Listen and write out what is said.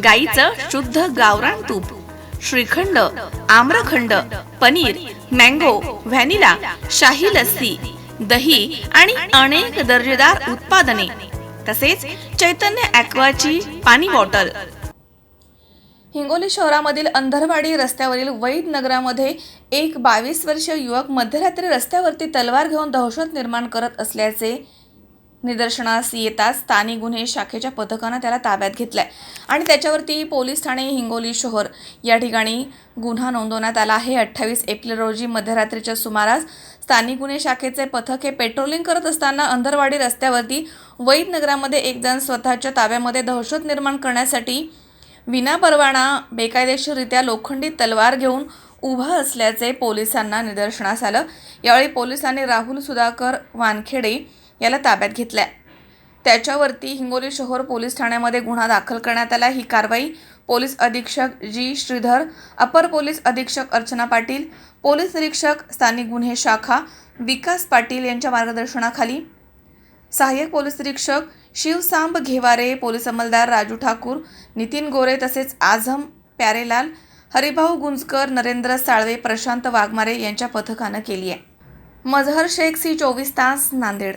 गाईचं शुद्ध गावरान तूप श्रीखंड आम्रखंड पनीर मँगो व्हॅनिला शाही लस्सी दही आणि अनेक दर्जेदार उत्पादने. तसेच चैतन्य ॲक्वाची पाणी बॉटल. हिंगोली शहरामधील अंधरवाडी रस्त्यावरील वैद नगरामध्ये एक बावीस वर्षीय युवक मध्यरात्री रस्त्यावरती तलवार घेऊन दहशत निर्माण करत असल्याचे निदर्शनास येताच स्थानिक गुन्हे शाखेच्या पथकानं त्याला ताब्यात घेतलाय. आणि त्याच्यावरती पोलीस ठाणे हिंगोली शहर या ठिकाणी गुन्हा नोंदवण्यात आला आहे. अठ्ठावीस एप्रिल रोजी मध्यरात्रीच्या सुमारास स्थानिक गुन्हे शाखेचे पथक हे पेट्रोलिंग करत असताना अंधरवाडी रस्त्यावरती वैद नगरामध्ये एक जण स्वतःच्या ताब्यामध्ये दहशत निर्माण करण्यासाठी विनापरवाना बेकायदेशीररित्या लोखंडी तलवार घेऊन उभा असल्याचे पोलिसांना निदर्शनास आलं. यावेळी पोलिसांनी राहुल सुधाकर वानखेडे याला ताब्यात घेतल्या. त्याच्यावरती हिंगोली शहर पोलीस ठाण्यामध्ये गुन्हा दाखल करण्यात आला. ही कारवाई पोलीस अधीक्षक जी. श्रीधर अपर पोलीस अधीक्षक अर्चना पाटील पोलीस निरीक्षक स्थानिक गुन्हे शाखा विकास पाटील यांच्या मार्गदर्शनाखाली. सहाय्यक पोलीस निरीक्षक शिवसांब घेवारे पोलीस अंमलदार राजू ठाकूर नितीन गोरे तसेच आझम प्यारेलाल हरिभाऊ गुंजकर नरेंद्र साळवे प्रशांत वाघमारे यांच्या पथकानं केली आहे मजहर शेख सी चोवीस तास नांदेड